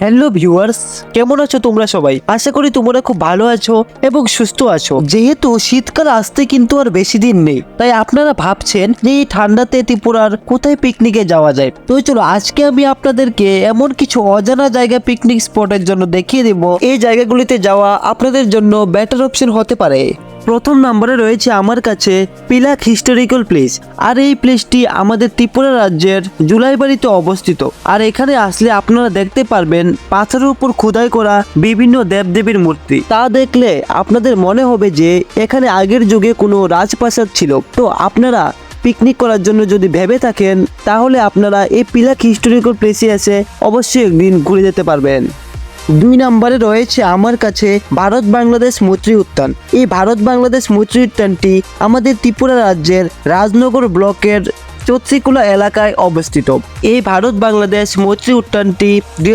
Hello viewers কেমন আছো তোমরা সবাই? আশা করি তোমরা খুব ভালো আছো এবং সুস্থ আছো। যেহেতু শীতকাল আসতে কিন্তু আর বেশি দিন নেই, তাই আপনারা ভাবছেন যে এই ঠান্ডাতে ত্রিপুরার কোথায় পিকনিকে যাওয়া যায়? তো চলো, আজকে আমি আপনাদেরকে এমন কিছু অজানা জায়গা পিকনিক স্পটের জন্য দেখিয়ে দেব। এই জায়গাগুলিতে যাওয়া আপনাদের জন্য বেটার অপশন হতে পারে। প্রথম নম্বরে রয়েছে আমার কাছে পিলাক হিস্টোরিক্যাল প্লেস আর এই প্লেসটি আমাদের ত্রিপুরা রাজ্যের জুলাইবাড়িতে অবস্থিত। আর এখানে আসলে আপনারা দেখতে পারবেন পাথরের উপর খোদাই করা বিভিন্ন দেবদেবীর মূর্তি। তা দেখলে আপনাদের মনে হবে যে এখানে আগের যুগে কোনো রাজপ্রাসাদ ছিল। তো আপনারা পিকনিক করার জন্য যদি ভেবে থাকেন, তাহলে আপনারা এই পিলাক হিস্টোরিক্যাল প্লেসে এসে অবশ্যই একদিন ঘুরে যেতে পারবেন। দুই নম্বরে রয়েছে আমার কাছে ভারত বাংলাদেশ মৈত্রী উদ্যান এই ভারত বাংলাদেশ মৈত্রী উদ্যানটি আমাদের ত্রিপুরা রাজ্যের রাজনগর ব্লকের চত্রিকুলা এলাকায় অবস্থিত। এই ভারত বাংলাদেশ মৈত্রী উদ্যানটি দুই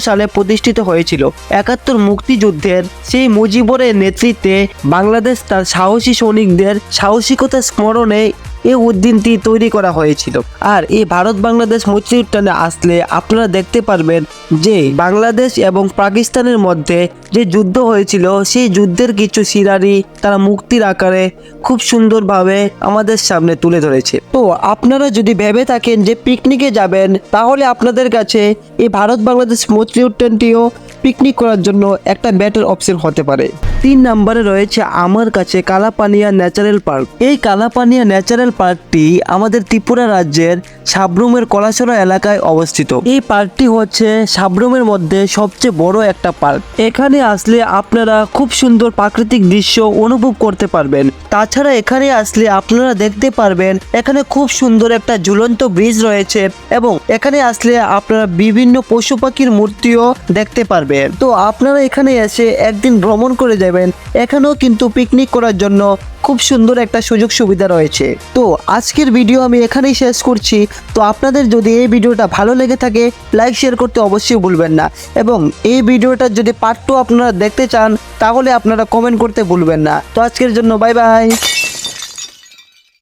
সালে প্রতিষ্ঠিত হয়েছিল। একাত্তর মুক্তিযুদ্ধের সেই মুজিবরের নেতৃত্বে বাংলাদেশ তার সাহসী সৈনিকদের সাহসিকতা স্মরণে এই উদ্যানটি তৈরি করা হয়েছিল। আর এই ভারত বাংলাদেশ মৈত্রী উদ্যানে আসলে আপনারা দেখতে পারবেন যে বাংলাদেশ এবং পাকিস্তানের মধ্যে যে যুদ্ধ হয়েছিল, সেই যুদ্ধের কিছু সিনারি তারা মুক্তির আকারে খুব সুন্দরভাবে আমাদের সামনে তুলে ধরেছে। তো আপনারা যদি ভেবে থাকেন যে পিকনিকে যাবেন, তাহলে আপনাদের কাছে এই ভারত বাংলাদেশ মৈত্রী উদ্যানটিও পিকনিক করার জন্য একটা বেটার অপশন হতে পারে। তিন নম্বরে রয়েছে আমার কাছে কালাপানিয়া ন্যাচারাল পার্ক। এই কালাপানিয়া ন্যাচারাল পার্কটি আমাদের ত্রিপুরা রাজ্যের সাবরুমের কলাছড়া এলাকায় অবস্থিত। এই পার্কটি হচ্ছে সাবরুমের মধ্যে সবচেয়ে বড় একটা পার্ক। এখানে আসলে আপনারা খুব সুন্দর প্রাকৃতিক দৃশ্য অনুভব করতে পারবেন। তাছাড়া এখানে আসলে আপনারা দেখতে পারবেন এখানে খুব সুন্দর একটা ঝুলন্ত ব্রিজ রয়েছে এবং এখানে আসলে আপনারা বিভিন্ন পশু পাখির মূর্তিও দেখতে পারবেন তো আপনারা এখানে এসে একদিন ভ্রমণ করে যাবেন। এখানেও কিন্তু পিকনিক করার জন্য খুব সুন্দর একটা সুযোগ সুবিধা রয়েছে। তো আজকের ভিডিও আমি এখানেই শেষ করছি। তো আপনাদের যদি এই ভিডিওটা ভালো লেগে থাকে লাইক শেয়ার করতে অবশ্যই ভুলবেন না। এবং এই ভিডিওটার যদি পার্ট টু আপনারা দেখতে চান, তাহলে আপনারা কমেন্ট করতে ভুলবেন না। তো আজকের জন্য বাই বাই